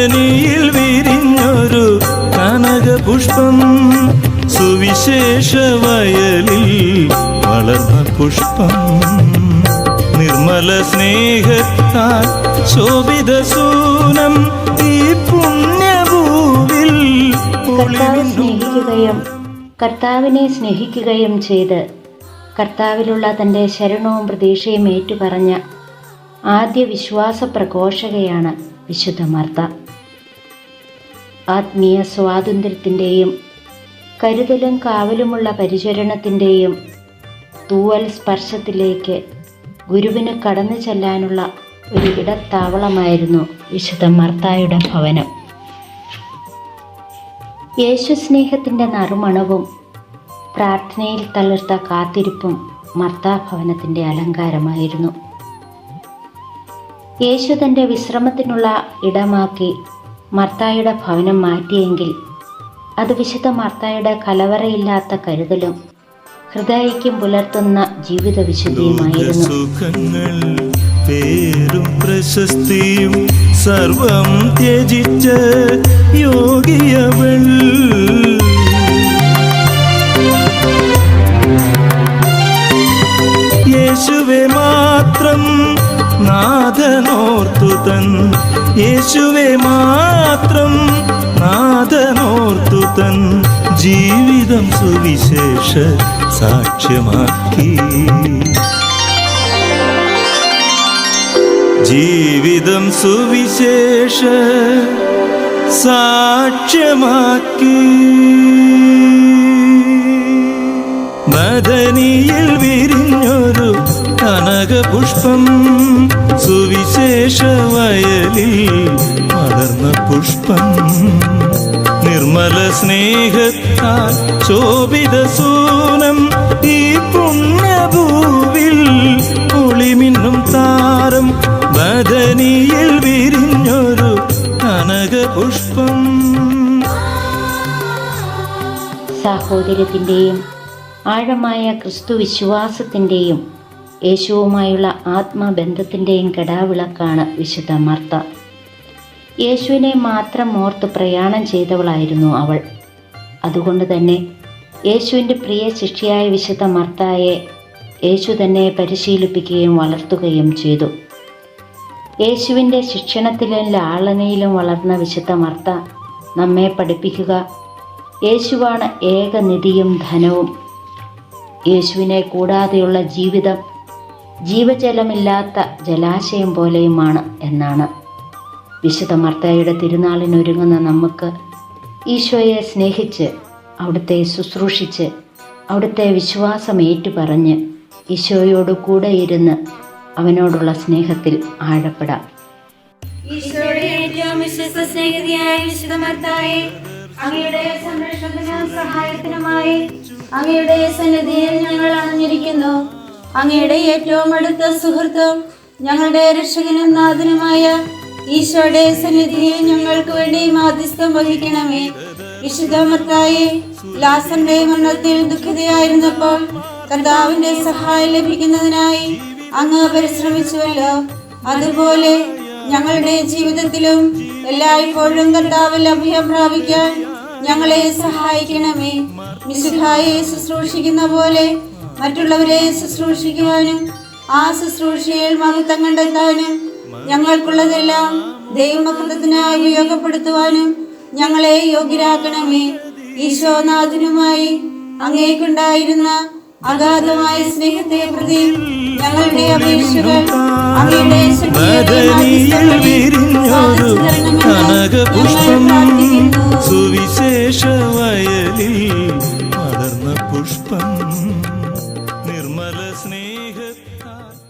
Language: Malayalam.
കനിയിൽ വിരിഞ്ഞൊരു കനകപുഷ്പം. സുവിശേഷ വയലിൽ വളർന്ന പുഷ്പം. നിർമ്മല സ്നേഹത്താൽ ശോഭിത സൂനം ഈ പുണ്യഭൂവിൽ സ്നേഹിക്കുകയും കർത്താവിനെ സ്നേഹിക്കുകയും ചെയ്ത് കർത്താവിലുള്ള തന്റെ ശരണവും പ്രതീക്ഷയും ഏറ്റുപറഞ്ഞ ആദ്യ വിശ്വാസ പ്രഘോഷകയാണ് വിശുദ്ധ മർത്ത. ആത്മീയ സ്വാതന്ത്ര്യത്തിന്റെയും കരുതലും കാവലുമുള്ള പരിചരണത്തിന്റെയും തൂവൽ സ്പർശത്തിലേക്ക് ഗുരുവിന് കടന്നു ചെല്ലാനുള്ള ഒരു ഇടത്താവളമായിരുന്നു വിശുദ്ധ മർത്തായുടെ ഭവനം. യേശു സ്നേഹത്തിന്റെ നറുമണവും പ്രാർത്ഥനയിൽ തളിർത്ത കാത്തിരിപ്പും മർത്താഭവനത്തിന്റെ അലങ്കാരമായിരുന്നു. യേശു തന്റെ വിശ്രമത്തിനുള്ള ഇടമാക്കി മർത്തായുടെ ഭവനം മാറ്റിയെങ്കിൽ അത് വിശുദ്ധ മർത്തായുടെ കലവറയില്ലാത്ത കരുതലും ഹൃദയയ്ക്കും പുലർത്തുന്ന ജീവിത വിശുദ്ധിയുമായിരുന്നു. പേരും പ്രശസ്തിയും സർവം ത്യജിച്ച യോഗിയവൾ. യേശുവെ മാത്രം നാഥനോർത്തു തൻ യേശുവെ മാത്രം നാഥനോർത്തു തൻ ജീവിതം സുവിശേഷ സാക്ഷ്യമാക്കി. ജീവിതം സുവിശേഷ സാക്ഷ്യമാക്കി. മദനിയിൽ വിരിഞ്ഞൊരു കനകപുഷ്പം സുവിശേഷ വയലിൽ പടർന്ന പുഷ്പം. നിർമ്മല സ്നേഹത്താൽ ശോഭിത സൂനം ഈ പുണ്യഭൂവിൽ ഒളിമിന്നും താരം മദനിയിൽ വിരിഞ്ഞൊരു കനക പുഷ്പം. സാഹോദര്യത്തിന്റെയും ആഴമായ ക്രിസ്തു വിശ്വാസത്തിന്റെയും യേശുവുമായുള്ള ആത്മബന്ധത്തിന്റെയും കടാവിളക്കാണ് വിശുദ്ധ മർത്ത. യേശുവിനെ മാത്രം ഓർത്ത് പ്രയാണം ചെയ്തവളായിരുന്നു അവൾ. അതുകൊണ്ട് തന്നെ യേശുവിന്റെ പ്രിയ ശിഷ്യായ വിശുദ്ധ മർത്തായെ യേശു തന്നെ പരിശീലിപ്പിക്കുകയും വളർത്തുകയും ചെയ്തു. യേശുവിന്റെ ശിക്ഷണത്തിലും ലാളനയിലും വളർന്ന വിശുദ്ധ മർത്ത നമ്മെ പഠിപ്പിക്കുക. യേശുവാണ് ഏകനിധിയും ധനവും. യേശുവിനെ കൂടാതെയുള്ള ജീവിതം ജീവജലമില്ലാത്ത ജലാശയം പോലെയുമാണ് എന്നാണ്. വിശുദ്ധ മർത്തയുടെ തിരുനാളിനൊരുങ്ങുന്ന നമുക്ക് ഈശോയെ സ്നേഹിച്ച് അവിടുത്തെ ശുശ്രൂഷിച്ച് അവിടുത്തെ വിശ്വാസം ഏറ്റുപറഞ്ഞ് ഈശോയോട് കൂടെ ഇരുന്ന് അവനോടുള്ള സ്നേഹത്തിൽ ആഴപ്പെടാം. ഈശോയുടെ ഏറ്റവും അങ്ങയുടെ സഹായത്തിനുമായി അങ്ങയുടെ സന്നിധിയിൽ ഞങ്ങൾ അണഞ്ഞിരിക്കുന്നു അങ്ങയുടെ ഏറ്റവും അടുത്ത സുഹൃത്തും ഞങ്ങളുടെ രക്ഷകനും നാഥനുമായ ഈശോയുടെ സന്നിധിയിൽ ഞങ്ങൾക്ക് വേണ്ടി മാധ്യസ്ഥം വഹിക്കണമേ. വിശുദ്ധ മർത്തായെ ലാസന്റെ മരണത്തിൽ ദുഃഖിതയായിരുന്നപ്പോൾ കർത്താവിന്റെ സഹായം ലഭിക്കുന്നതിനായി അങ്ങ് പരിശ്രമിച്ചുവല്ലോ. അതുപോലെ ഞങ്ങളുടെ ജീവിതത്തിലും എല്ലായ്പ്പോഴും കർത്താവിൽ അഭയം പ്രാപിക്കാൻ ഞങ്ങളെ സഹായിക്കണമേ. മിശുഹായെ ശുശ്രൂഷിക്കുന്ന പോലെ മറ്റുള്ളവരെ ശുശ്രൂഷിക്കുവാനും ആ ശുശ്രൂഷയിൽ മഹത്വം കണ്ടെത്താനും ഞങ്ങൾക്കുള്ളതെല്ലാം ദൈവമഹത്വത്തിനായി ഉപയോഗപ്പെടുത്തുവാനും ഞങ്ങളെ യോഗ്യരാക്കണമേ. ഈശോനാഥനുമായി അങ്ങേക്കുണ്ടായിരുന്ന അഗാധമായ സ്നേഹത്തെ പ്രതി ഞങ്ങളുടെ അപേക്ഷകൾ സുവിശേഷ വയലിൽ പുഷ്പം.